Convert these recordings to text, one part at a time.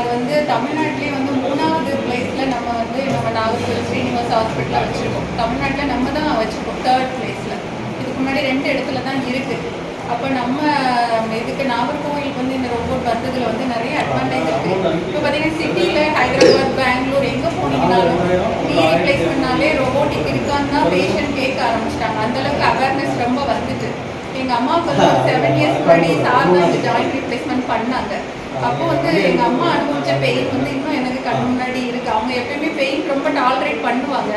அது வந்து தமிழ்நாட்டிலே வந்து மூணாவது பிளேஸில் நம்ம வந்து நம்ம நாகர்கோவில் ஸ்ரீனிவாஸ் ஹாஸ்பிட்டலாக வச்சுருக்கோம். தமிழ்நாட்டில் நம்ம தான் வச்சுருக்கோம் தேர்ட் பிளேஸில் இதுக்கு முன்னாடி ரெண்டு இடத்துல தான் இருக்குது அப்போ நம்ம இதுக்கு நாகர்கோவிலுக்கு வந்து இந்த ரோபோட் வந்ததில் வந்து நிறைய அட்வான்டேஜ் இருக்குது இப்போ பார்த்தீங்கன்னா சிட்டியில் ஹைதராபாத் பெங்களூர் எங்கே போனீங்கனாலும் நீ ரீப்ளேஸ்மெண்ட்னாலே ரோபோட்டிக் இருக்கான்னு தான் பேஷண்ட் கேட்க ஆரம்பிச்சிட்டாங்க. அந்தளவுக்கு அவேர்னஸ் ரொம்ப வந்துட்டு. எங்கள் அம்மாவுக்கு வந்து ஒரு செவன் இயர்ஸ் முன்னாடி சார் தான் ஜாயின் ஜாயிண்ட் பண்ணாங்க. அப்போ வந்து எங்க அம்மா அனுபவிச்ச பெயின் வந்து இன்னும் எனக்கு கண் முன்னாடி இருக்கு. அவங்க எப்பயுமே பெயின் ரொம்ப டாலரேட் பண்ணுவாங்க.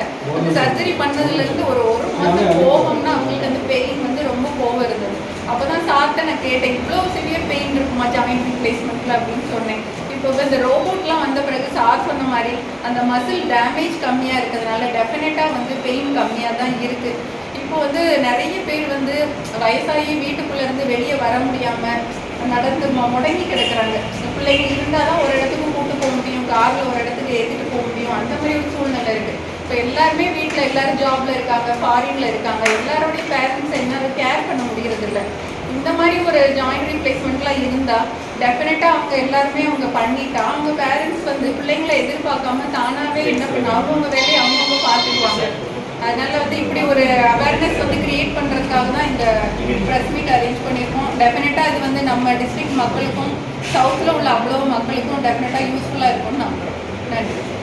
சர்ஜரி பண்ணதுல இருந்து ஒரு ஒரு மாதம் போகும்னா அவங்களுக்கு அந்த பெயின் வந்து ரொம்ப கோவம் இருந்தது. அப்பதான் சார்ட்ட நான் கேட்டேன் இவ்வளோ சிவியர் பெயின் இருக்குமா ஜாயின் ரீப்ளேஸ்மெண்ட்ல அப்படின்னு சொன்னேன். இப்போ இந்த ரோபோட்லாம் வந்த பிறகு சார் சொன்ன மாதிரி அந்த மசில் டேமேஜ் கம்மியாக இருக்கிறதுனால டெஃபினட்டாக வந்து பெயின் கம்மியாக தான் இருக்குது இப்போ வந்து நிறைய பேர் வந்து வயசாகி வீட்டுக்குள்ள இருந்து வெளியே வர முடியாம நடந்து முடங்கி கிடக்குறாங்க. பிள்ளைங்க இருந்தால் தான் ஒரு இடத்துக்கு கூட்டு போக முடியும். காரில் ஒரு இடத்துக்கு ஏற்றிட்டு போக முடியும். அந்த மாதிரி ஒரு சூழ்நிலை இருக்குது இப்போ எல்லாருமே வீட்டில் எல்லாரும் ஜாப்ல இருக்காங்க ஃபாரின்ல இருக்காங்க. எல்லாரோடைய பேரண்ட்ஸ் என்ன கேர் பண்ண முடியறது இல்லை இந்த மாதிரி ஒரு ஜாயிண்ட் ரீப்ளேஸ்மெண்ட்லாம் இருந்தால் டெஃபினட்டாக அவங்க எல்லாருமே அவங்க பண்ணிட்டா அவங்க பேரண்ட்ஸ் வந்து பிள்ளைங்களை எதிர்பார்க்காம தானாகவே என்ன பண்ண அவங்கவுங்க வேலையை அவங்கவுங்க பார்த்துக்குவாங்க. அதனால வந்து இப்படி ஒரு அவேர்னஸ் வந்து கிரியேட் பண்ணுறதுக்காக தான் இந்த ப்ரெஸ் மீட் அரேஞ்ச் பண்ணியிருக்கோம். டெஃபினட்டாக இது வந்து நம்ம டிஸ்ட்ரிக்ட் மக்களுக்கும் சவுத்தில் உள்ள அவ்வளோ மக்களுக்கும் டெஃபினட்டாக யூஸ்ஃபுல்லாக இருக்கும்னு நம்புகிறோம் நன்றி.